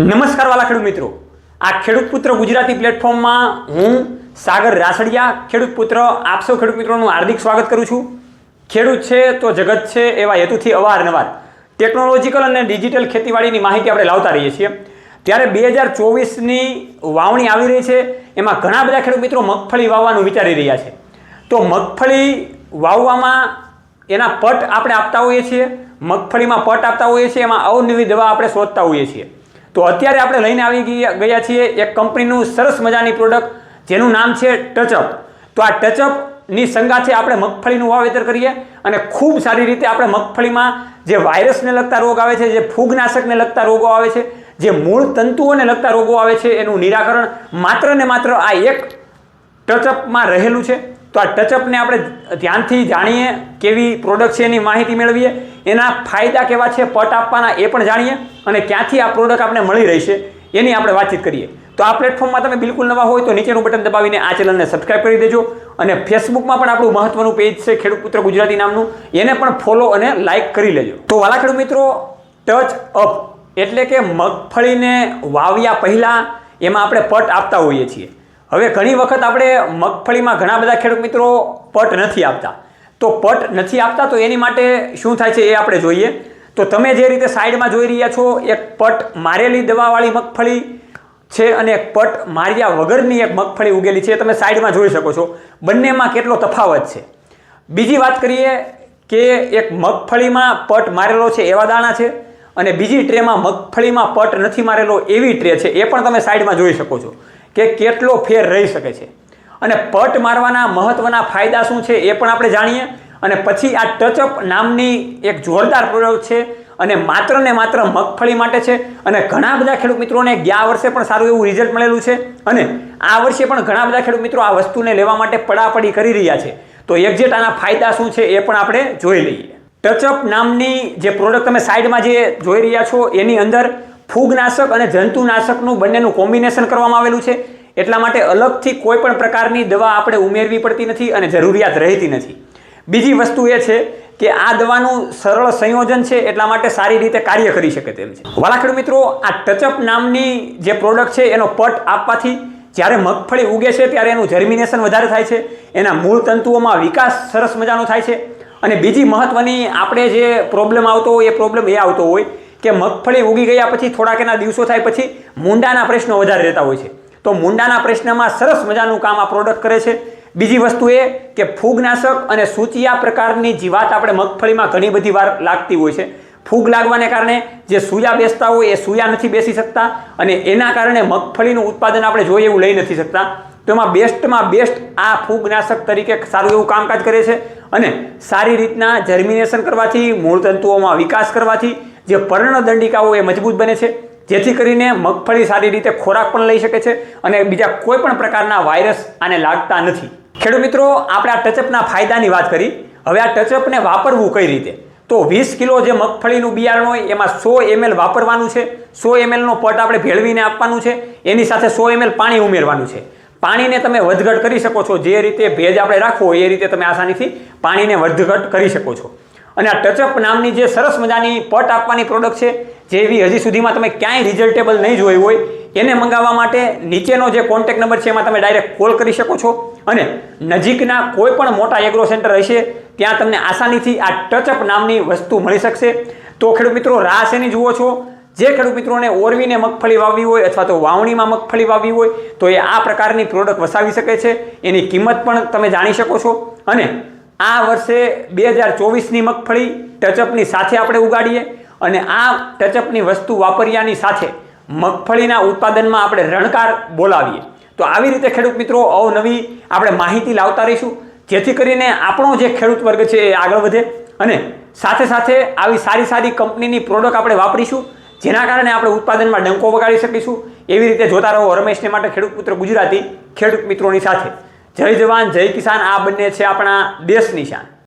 નમસ્કાર વાલા ખેડૂત મિત્રો. આ ખેડૂત પુત્ર ગુજરાતી પ્લેટફોર્મમાં હું સાગર રાસડિયા, ખેડૂત પુત્ર આપ સૌ ખેડૂત મિત્રોનું હાર્દિક સ્વાગત કરું છું. ખેડૂત છે તો જગત છે એવા હેતુથી અવારનવાર ટેકનોલોજીકલ અને ડિજિટલ ખેતીવાડીની માહિતી આપણે લાવતા રહીએ છીએ. ત્યારે બે હજાર ચોવીસની વાવણી આવી રહી છે. એમાં ઘણા બધા ખેડૂત મિત્રો મગફળી વાવવાનું વિચારી રહ્યા છે. તો મગફળી વાવવામાં એના પટ આપણે આપતા હોઈએ છીએ. મગફળીમાં પટ આપતા હોઈએ છીએ. એમાં અવનવી દવા આપણે શોધતા હોઈએ છીએ. તો અત્યારે આપણે લઈને આવી ગયા છીએ એક કંપનીનું સરસ મજાની પ્રોડક્ટ જેનું નામ છે ટચઅપ. તો આ ટચઅપની સંગાથે આપણે મગફળીનું વાવેતર કરીએ અને ખૂબ સારી રીતે આપણે મગફળીમાં જે વાયરસને લગતા રોગ આવે છે, જે ફૂગનાશકને લગતા રોગો આવે છે, જે મૂળ તંતુઓને લગતા રોગો આવે છે, એનું નિરાકરણ માત્ર ને માત્ર આ એક ટચઅપમાં રહેલું છે. તો આ ટચઅપને આપણે ધ્યાનથી જાણીએ કેવી પ્રોડક્ટ છે એની માહિતી મેળવીએ. એના ફાયદા કેવા છે, પટ આપવાના એ પણ જાણીએ અને ક્યાંથી આ પ્રોડક્ટ આપણે મળી રહેશે એની આપણે વાતચીત કરીએ. તો આ પ્લેટફોર્મમાં તમે બિલકુલ નવા હોય તો નીચેનું બટન દબાવીને આ ચેનલને સબસ્ક્રાઇબ કરી દેજો અને ફેસબુકમાં પણ આપણું મહત્વનું પેજ છે ખેડૂત પુત્ર ગુજરાતી નામનું, એને પણ ફોલો અને લાઇક કરી લેજો. તો વાલા ખેડૂત મિત્રો ટચ અપ એટલે કે મગફળીને વાવ્યા પહેલાં એમાં આપણે પટ આપતા હોઈએ છીએ. હવે ઘણી વખત આપણે મગફળીમાં ઘણા બધા ખેડૂત મિત્રો પટ નથી આપતા. તો પટ નથી આપતા, તો એની માટે શું થાય છે એ આપણે જોઈએ. તો તમે જે રીતે સાઈડમાં જોઈ રહ્યા છો, એક પટ મારેલી દવાવાળી મગફળી છે અને એક પટ માર્યા વગરની એક મગફળી ઉગેલી છે તમે સાઈડમાં જોઈ શકો છો. બંનેમાં કેટલો તફાવત છે. બીજી વાત કરીએ કે એક મગફળીમાં પટ મારેલો છે એવા દાણા છે અને બીજી ટ્રેમાં મગફળીમાં પટ નથી મારેલો એવી ટ્રે છે, એ પણ તમે સાઈડમાં જોઈ શકો છો કે કેટલો ફેર રહી શકે છે. અને પટ મારવાના મહત્ત્વના ફાયદા શું છે એ પણ આપણે જાણીએ. અને પછી આ ટચઅપ નામની એક જોરદાર પ્રોડક્ટ છે અને માત્ર ને માત્ર મગફળી માટે છે. અને ઘણા બધા ખેડૂત મિત્રોને ગયા વર્ષે પણ સારું એવું રિઝલ્ટ મળેલું છે. અને આ વર્ષે પણ ઘણા બધા ખેડૂત મિત્રો આ વસ્તુને લેવા માટે પડાપડી કરી રહ્યા છે. તો એક્ઝેટ આના ફાયદા શું છે એ પણ આપણે જોઈ લઈએ. ટચઅપ નામની જે પ્રોડક્ટ તમે સાઈડમાં જે જોઈ રહ્યા છો, એની અંદર ફૂગનાશક અને જંતુનાશકનું બંનેનું કોમ્બિનેશન કરવામાં આવેલું છે. એટલા માટે અલગથી કોઈ પણ પ્રકારની દવા આપણે ઉમેરવી પડતી નથી અને જરૂરિયાત રહેતી નથી. બીજી વસ્તુ એ છે કે આ દવાનું સરળ સંયોજન છે એટલા માટે સારી રીતે કાર્ય કરી શકે તેમ છે. વાલાખડ મિત્રો, આ ટચઅપ નામની જે પ્રોડક્ટ છે એનો પટ આપવાથી જ્યારે મગફળી ઉગે છે ત્યારે એનું જર્મિનેશન વધારે થાય છે, એના મૂળ તંતુઓમાં વિકાસ સરસ મજાનો થાય છે. અને બીજી મહત્વની આપણે જે પ્રોબ્લેમ આવતો હોય, એ પ્રોબ્લેમ એ આવતો હોય કે મગફળી ઉગી ગયા પછી થોડાક એના દિવસો થાય પછી મૂંડાના પ્રશ્નો વધારે રહેતા હોય છે. તો મૂંડાના પ્રશ્નમાં સરસ મજાનું કામ આ પ્રોડક્ટ કરે છે. બીજી વસ્તુ એ કે ફૂગનાશક અને સૂચિયા પ્રકારની જીવાત આપણે મગફળીમાં ઘણી બધી વાર લાગતી હોય છે. ફૂગ લાગવાને કારણે જે સૂયા બેસતા હોય એ સૂયા નથી બેસી શકતા અને એના કારણે મગફળીનું ઉત્પાદન આપણે જોઈએ એવું લઈ નથી શકતા. તો એમાં બેસ્ટમાં બેસ્ટ આ ફૂગનાશક તરીકે સારું એવું કામકાજ કરે છે અને સારી રીતના જર્મિનેશન કરવાથી મૂળ તંતુઓમાં વિકાસ કરવાથી જે પર્ણદંડિકાઓ એ મજબૂત બને છે. જેથી કરીને મગફળી સારી રીતે ખોરાક પણ લઈ શકે છે અને બીજા કોઈ પણ પ્રકારના વાયરસ આને લાગતા નથી. ખેડૂત મિત્રો, આપણે આ ટચઅપના ફાયદાની વાત કરી. હવે આ ટચઅપને વાપરવું કઈ રીતે? તો વીસ કિલો જે મગફળીનું બિયારણ હોય, એમાં સો એમએલ વાપરવાનું છે. સો એમએલનો પટ આપણે ભેળવીને આપવાનું છે. એની સાથે સો એમએલ પાણી ઉમેરવાનું છે. પાણીને તમે વધઘટ કરી શકો છો. જે રીતે ભેજ આપણે રાખવો એ રીતે તમે આસાનીથી પાણીને વધઘટ કરી શકો છો. અને આ ટચઅપ નામની જે સરસ મજાની પટ આપવાની પ્રોડક્ટ છે જેવી હજી સુધીમાં તમે ક્યાંય રિઝલ્ટેબલ નહીં જોઈ હોય, એને મંગાવવા માટે નીચેનો જે કોન્ટેક નંબર છે એમાં તમે ડાયરેક્ટ કોલ કરી શકો છો. અને નજીકના કોઈ પણ મોટા એગ્રો સેન્ટર હશે, ત્યાં તમને આસાનીથી આ ટચઅપ નામની વસ્તુ મળી શકશે. તો ખેડૂત મિત્રો, રાહ શેની જુઓ છો? જે ખેડૂત મિત્રોને ઓરવીને મગફળી વાવવી હોય અથવા તો વાવણીમાં મગફળી વાવવી હોય, તો એ આ પ્રકારની પ્રોડક્ટ વસાવી શકે છે. એની કિંમત પણ તમે જાણી શકો છો. અને આ વર્ષે બે હજાર ચોવીસની મગફળી ટચઅપની સાથે આપણે ઉગાડીએ. અને આ ટચઅપની વસ્તુ વાપર્યાની સાથે મગફળીના ઉત્પાદનમાં આપણે રણકાર બોલાવીએ. તો આવી રીતે ખેડૂત મિત્રો, અવનવી આપણે માહિતી લાવતા રહીશું. જેથી કરીને આપણો જે ખેડૂત વર્ગ છે એ આગળ વધે અને સાથે સાથે આવી સારી સારી કંપનીની પ્રોડક્ટ આપણે વાપરીશું, જેના કારણે આપણે ઉત્પાદનમાં ડંકો વગાડી શકીશું. એવી રીતે જોતા રહો રમેશને માટે ખેડૂત પુત્ર ગુજરાતી ખેડૂત મિત્રોની સાથે. જય જવાન, જય કિસાન. આ બંને છે આપણા દેશની શાન.